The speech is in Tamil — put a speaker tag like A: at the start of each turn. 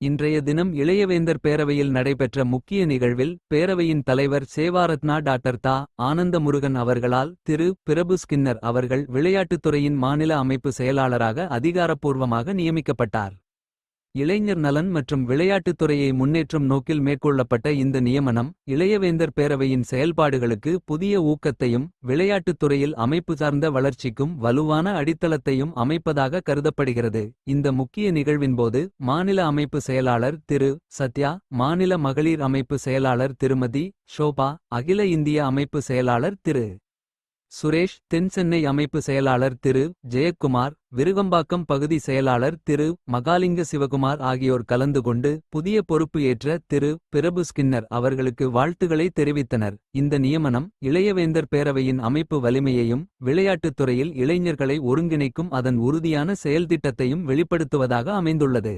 A: இன்றைய தினம் இளையவேந்தர் பேரவையில் நடைபெற்ற முக்கிய நிகழ்வில் பேரவையின் தலைவர் சேவாரத்னா டாக்டர் தா. ஆனந்த முருகன் அவர்களால் திரு. பிரபு ஸ்கின்னர் அவர்கள் விளையாட்டுத்துறையின் மாநில அமைப்பு செயலாளராக அதிகாரப்பூர்வமாக நியமிக்கப்பட்டார். இளைஞர் நலன் மற்றும் விளையாட்டுத் துறையை முன்னேற்றும் நோக்கில் மேற்கொள்ளப்பட்ட இந்த நியமனம் இளையவேந்தர் பேரவையின் செயல்பாடுகளுக்கு புதிய ஊக்கத்தையும் விளையாட்டுத் துறையில் அமைப்பு சார்ந்த வளர்ச்சிக்கும் வலுவான அடித்தளத்தையும் அமைப்பதாக கருதப்படுகிறது. இந்த முக்கிய நிகழ்வின்போது மாநில அமைப்பு செயலாளர் திரு. சத்யா மாநில மகளிர் அமைப்பு செயலாளர் திருமதி ஷோபா அகில இந்திய அமைப்பு செயலாளர் திரு. சுரேஷ் தென்சென்னை அமைப்பு செயலாளர் திரு. ஜெயக்குமார் விருகம்பாக்கம் பகுதி செயலாளர் திரு. மகாலிங்க சிவகுமார் ஆகியோர் கலந்து கொண்டு புதிய பொறுப்பு ஏற்ற திரு. பிரபு ஸ்கின்னர் அவர்களுக்கு வாழ்த்துக்களை தெரிவித்தனர். இந்த நியமனம் இளையவேந்தர் பேரவையின் அமைப்பு வலிமையையும் விளையாட்டுத் துறையில் இளைஞர்களை ஒருங்கிணைக்கும் அதன் உறுதியான செயல்திட்டத்தையும் வெளிப்படுத்துவதாக அமைந்துள்ளது.